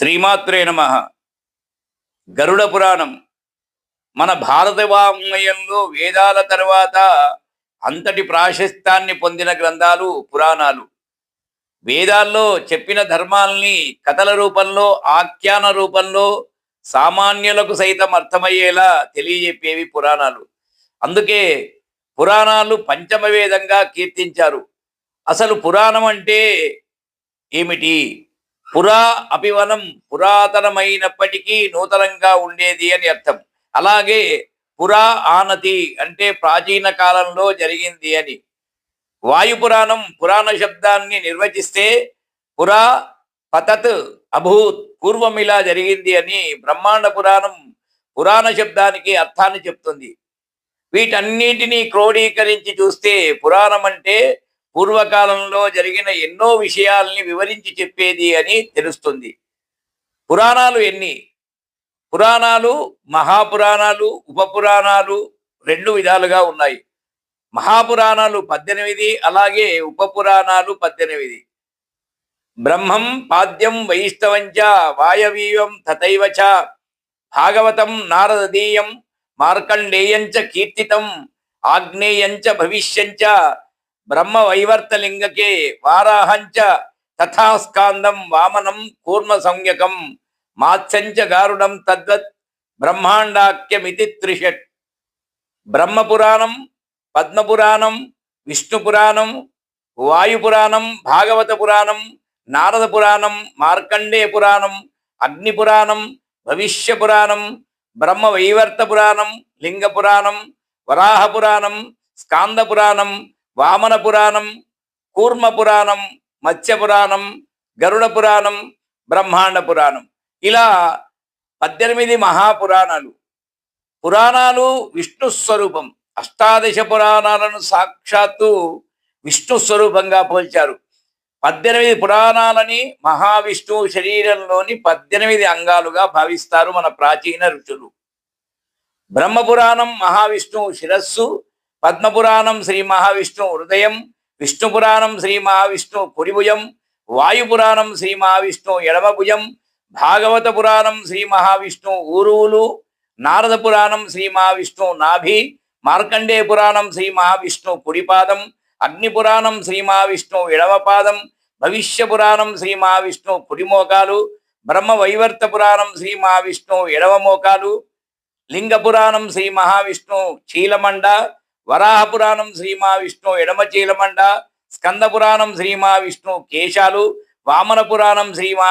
శ్రీమాత్రే నమ. గరుడ పురాణం. మన భారత వాంగ్మయంలో వేదాల తర్వాత అంతటి ప్రాశస్త్యాన్ని పొందిన గ్రంథాలు పురాణాలు. వేదాల్లో చెప్పిన ధర్మాల్ని కథల రూపంలో ఆఖ్యాన రూపంలో సామాన్యులకు సైతం అర్థమయ్యేలా తెలియజెప్పేవి పురాణాలు. అందుకే పురాణాలు పంచమ వేదంగా కీర్తించారు. అసలు పురాణం అంటే ఏమిటి? పురా అభివనం పురాతనమైనప్పటికీ నూతనంగా ఉండేది అని అర్థం. అలాగే పురా ఆనతి అంటే ప్రాచీన కాలంలో జరిగింది అని. వాయు పురాణం పురాణ శబ్దాన్ని నిర్వచిస్తే పురా పతత్ అభూత్ పూర్వం ఇలా జరిగింది అని బ్రహ్మాండ పురాణం పురాణ శబ్దానికి అర్థాన్ని చెప్తుంది. వీటన్నిటినీ క్రోడీకరించి చూస్తే పురాణం అంటే పూర్వకాలంలో జరిగిన ఎన్నో విషయాల్ని వివరించి చెప్పేది అని తెలుస్తుంది. పురాణాలు ఎన్ని? పురాణాలు మహాపురాణాలు ఉపపురాణాలు రెండు విధాలుగా ఉన్నాయి. మహాపురాణాలు పద్దెనిమిది అలాగే ఉపపురాణాలు పద్దెనిమిది. బ్రహ్మం పాద్యం వైష్ణవంచ వాయవీయం తథైవ చ భాగవతం నారదీయం మార్కండేయంచ కీర్తితం ఆగ్నేయంచ భవిష్యంచ బ్రహ్మ వైవర్తలింగకే వారాహంచ తథాస్కాందం వామనం కూర్మ సంజ్ఞకం మాత్సంచ గారుడం తద్వత్ బ్రహ్మాండాఖ్యమితి త్రిషట్. బ్రహ్మపురాణం పద్మపురాణం విష్ణుపురాణం వాయుపురాణం భాగవత పురాణం నారద పురాణం మార్కండే పురాణం అగ్నిపురాణం భవిష్య పురాణం బ్రహ్మ వైవర్త పురాణం లింగ పురాణం వరాహ పురాణం స్కాంద పురాణం వామన పురాణం కూర్మ పురాణం మత్స్య పురాణం గరుడ పురాణం బ్రహ్మాండ పురాణం. ఇలా పద్దెనిమిది మహాపురాణాలు. పురాణాలు విష్ణు స్వరూపం. అష్టాదశ పురాణాలను సాక్షాత్తు విష్ణు స్వరూపంగా పోల్చారు. పద్దెనిమిది పురాణాలని మహావిష్ణువు శరీరంలోని పద్దెనిమిది అంగాలుగా భావిస్తారు మన ప్రాచీన ఋషులు. బ్రహ్మపురాణం మహావిష్ణువు శిరస్సు పద్మపురాణం శ్రీ మహావిష్ణు హృదయం విష్ణుపురాణం శ్రీ మహావిష్ణు కురిభుజం వాయుపురాణం శ్రీ మహావిష్ణు ఎడమభుజం భాగవత పురాణం శ్రీ మహావిష్ణు ఊరువులు నారద పురాణం శ్రీ మహావిష్ణు నాభి మార్కండే పురాణం శ్రీ మహావిష్ణు కుడిపాదం అగ్నిపురాణం శ్రీ మహావిష్ణు ఎడమపాదం భవిష్య పురాణం శ్రీ మహావిష్ణు కుడిమోకాలు బ్రహ్మ వైవర్త పురాణం శ్రీ మహావిష్ణు ఎడమమోకాలు లింగ పురాణం శ్రీ మహావిష్ణు చీలమండ వరాహ పురాణం విష్ణు ఎడమచీలమండ ఎడమ చీలమండ స్కంద పురాణం శ్రీ కేశాలు వామన పురాణం శ్రీమా